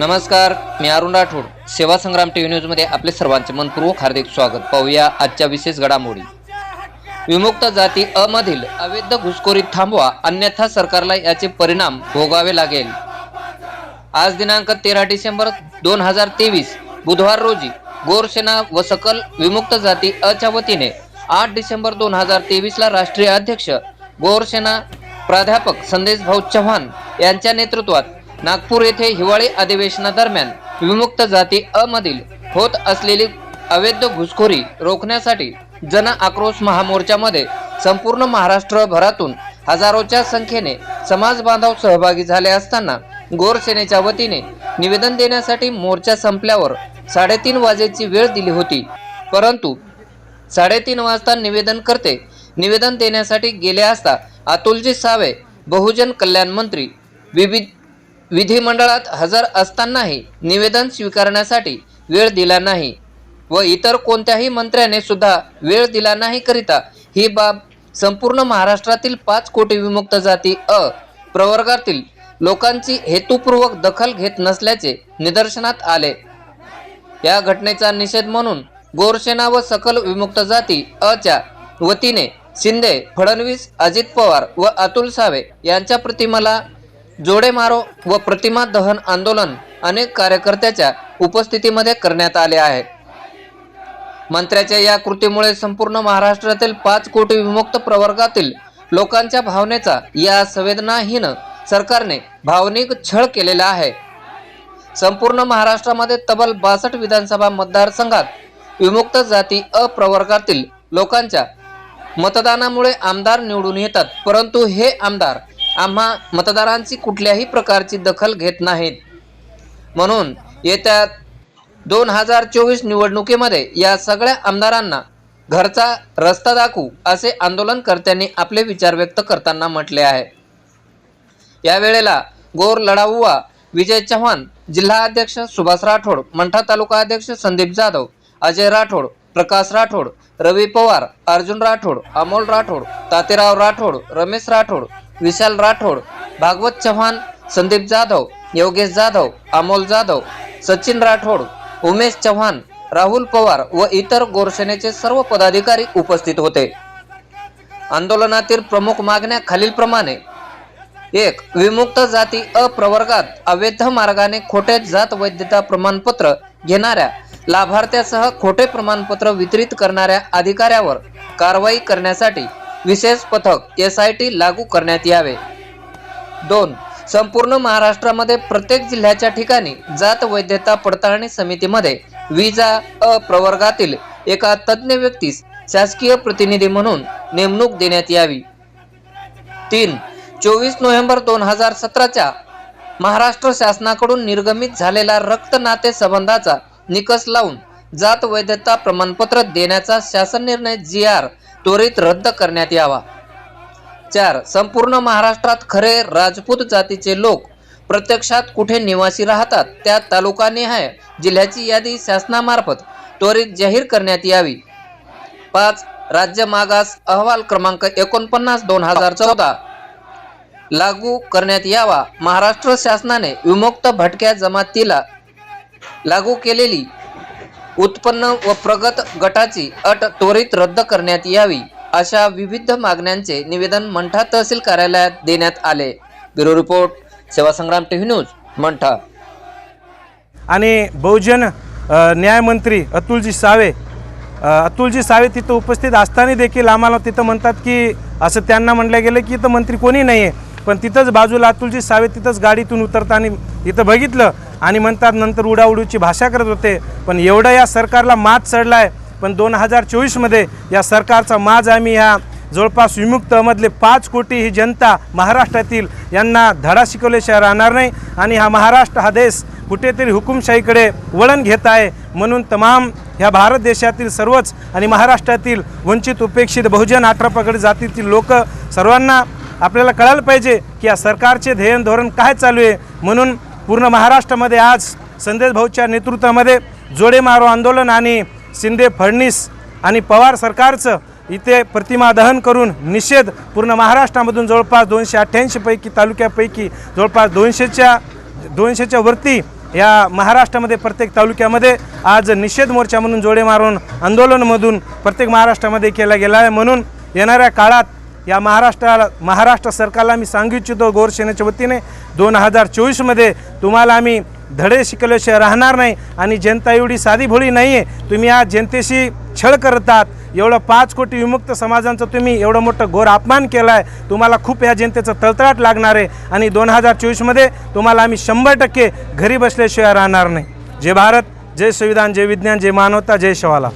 नमस्कार मी अरुण राठोड. सेवा संग्राम T V न्यूजमध्ये आपले सर्वांचे मनपूर्वक हार्दिक स्वागत. पाहूया आजच्या विशेष घडामोडी. विमुक्त जाती अ मधील अवैध घुसखोरी थांबवा अन्यथा सरकारला याचे परिणाम भोगावे लागेल. आज दिनांक तेरा डिसेंबर दोन हजार तेवीस बुधवार रोजी गोरसेना व सकल विमुक्त जाती अच्या वतीने आठ डिसेंबर दोन हजार तेवीसला राष्ट्रीय अध्यक्ष गोरसेना प्राध्यापक संदेश भाऊ चव्हाण यांच्या नेतृत्वात नागपूर येथे हिवाळी अधिवेशनादरम्यान विमुक्त जाती अमधील होत असलेली अवैध घुसखोरी रोखण्यासाठी जन आक्रोश महामोर्चामध्ये संपूर्ण महाराष्ट्रभरातून हजारोच्या संख्येने समाज बांधव सहभागी झाले असताना गोरसेनेच्या वतीने निवेदन देण्यासाठी मोर्चा संपल्यावर साडेतीन वाजेची वेळ दिली होती. परंतु साडेतीन वाजता निवेदन करते निवेदन देण्यासाठी गेले असता अतुलजी सावे बहुजन कल्याण मंत्री विविध विधिमंडळात हजर असतानाही निवेदन स्वीकारण्यासाठी वेळ दिला नाही व इतर कोणत्याही मंत्र्याने सुद्धा वेळ दिला नाही करिता ही बाब संपूर्ण महाराष्ट्रातील पाच कोटी विमुक्त जाती अ प्रवर्गातील लोकांची हेतुपूर्वक दखल घेत नसल्याचे निदर्शनात आले. या घटनेचा निषेध म्हणून गोरसेना व सकल विमुक्त जाती अच्या वतीने शिंदे फडणवीस अजित पवार व अतुल सावे यांच्या प्रतिमाला जोडे मारो व प्रतिमा दहन आंदोलन अनेक कार्यकर्त्याच्या उपस्थितीमध्ये करण्यात आले आहे. मंत्र्याच्या या कृतीमुळे संपूर्ण महाराष्ट्रातील पाच कोटी विमुक्त प्रवर्गातील लोकांच्या भावनेचा या संवेदनाहीन सरकारने भावनिक छळ केलेला आहे. संपूर्ण महाराष्ट्रामध्ये तब्बल बासष्ट विधानसभा मतदारसंघात विमुक्त जाती अप्रवर्गातील लोकांच्या मतदानामुळे आमदार निवडून येतात परंतु हे आमदार आम्हा मतदारांची कुठल्याही प्रकारची दखल घेत नाहीत. म्हणून येत्या दोन हजार चोवीस निवडणुकीमध्ये या सगळ्या आमदारांना घरचा रस्ता दाखवू असे आंदोलनकर्त्यांनी आपले विचार व्यक्त करताना म्हटले आहे. यावेळेला गोर लढाऊवा विजय चव्हाण जिल्हा अध्यक्ष सुभाष राठोड मंठा तालुका अध्यक्ष संदीप जाधव अजय राठोड प्रकाश राठोड रवी पवार अर्जुन राठोड अमोल राठोड तातेराव राठोड रमेश राठोड विशाल राठोड भागवत चव्हाण संदीप जाधव योगेश जाधव अमोल जाधव सचिन राठोड उमेश चव्हाण राहुल पवार व इतर गोरसेनेचे सर्व पदाधिकारी उपस्थित होते. आंदोलनातील प्रमुख मागण्या खालीलप्रमाणे. एक विमुक्त जाती अप्रवर्गात अवैध मार्गाने खोटे जात वैधता प्रमाणपत्र घेणाऱ्या लाभार्थ्यासह खोटे प्रमाणपत्र वितरित करणाऱ्या अधिकाऱ्यावर कारवाई करण्यासाठी विशेष पथक एस आय टी लागू करण्यात यावे. दोन संपूर्ण महाराष्ट्रामध्ये प्रत्येक जिल्ह्याच्या ठिकाणी जात वैधता पडताळणी समितीमध्ये विजा अप्रवर्गातील एका तज्ज्ञ व्यक्तीस शासकीय प्रतिनिधी म्हणून नेमणूक देण्यात यावी. तीन चोवीस नोव्हेंबर दोन हजार सतराच्या महाराष्ट्र शासनाकडून निर्गमित झालेला रक्त नाते संबंधाचा निकष लावून जात वैधता प्रमाणपत्र देण्याचा शासन निर्णय जी आर त्वरित रद्द करण्यात यावा. चार संपूर्ण महाराष्ट्रात खरे राजपूत जातीचे लोक प्रत्यक्षात कुठे निवासी राहतात? त्या तालुकानिहाय जिल्ह्याची यादी शासनामार्फत त्वरित जाहीर करण्यात यावी. पाच राज्य मागास अहवाल क्रमांक एकोणपन्नास दोन हजार चौदा लागू करण्यात यावा. महाराष्ट्र शासनाने विमुक्त भटक्या जमातीला लागू केलेली उत्पन्न व प्रगत गटाची अट त्वरित रद्द करण्यात यावी अशा विविध मागण्यांचे निवेदन मंठा तहसील कार्यालयात देण्यात आले. ब्युरो रिपोर्ट सेवा संग्राम टीव्ही न्यूज मंठा. आणि बहुजन न्यायमंत्री अतुलजी सावे अतुलजी सावे तिथं उपस्थित असताना देखील आम्हाला तिथं म्हणतात की असं त्यांना म्हटलं गेलं की इथं मंत्री कोणी नाही आहे पण तिथंच बाजूला अतुलजी सावे तिथंच गाडीतून उतरताना इथं बघितलं आणि म्हणतात नंतर उडाउडीची भाषा करत होते. पण एवढं या सरकारला मात चढला आहे पण दोन हजार चोवीसमध्ये या सरकारचा माज आम्ही ह्या जवळपास विमुक्तमधले पाच कोटी ही जनता महाराष्ट्रातील यांना धडा शिकवल्याशिवाय राहणार नाही. आणि हा महाराष्ट्र हा देश कुठेतरी हुकुमशाहीकडे वळण घेत आहे म्हणून तमाम ह्या भारत देशातील सर्वच आणि महाराष्ट्रातील वंचित उपेक्षित बहुजन अठरा जातीतील लोक सर्वांना आपल्याला कळायला पाहिजे की या सरकारचे ध्येय धोरण काय चालू आहे. म्हणून पूर्ण महाराष्ट्रामध्ये आज संदेश भाऊच्या नेतृत्वामध्ये जोडे मारो आंदोलन आणि शिंदे फडणीस आणि पवार सरकारचं इथे प्रतिमा दहन करून निषेध पूर्ण महाराष्ट्रामधून जवळपास दोनशे अठ्ठ्याऐंशीपैकी तालुक्यापैकी जवळपास दोनशेच्या दोनशेच्या वरती या महाराष्ट्रामध्ये प्रत्येक तालुक्यामध्ये आज निषेध मोर्चा म्हणून जोडे मारून आंदोलनमधून प्रत्येक महाराष्ट्रामध्ये केला गेला आहे. म्हणून येणाऱ्या काळात या महाराष्ट्राला महाराष्ट्र सरकारला मी सांगू इच्छितो गोरसेनेच्या वतीने. दोन हजार चोवीसमध्ये तुम्हाला आम्ही धडे शिकल्याशिवाय राहणार नाही आणि जनता एवढी साधी भोळी नाही आहे तुम्ही आज जनतेशी छळ करतात एवढं पाच कोटी विमुक्त समाजांचं तुम्ही एवढं मोठं घोर अपमान केला आहे तुम्हाला खूप या जनतेचं तळतळाट लागणार आहे. आणि दोन हजार चोवीसमध्ये तुम्हाला आम्ही शंभर टक्के घरी बसल्याशिवाय राहणार नाही. जय भारत जय संविधान जय विज्ञान जय मानवता जय शवाला.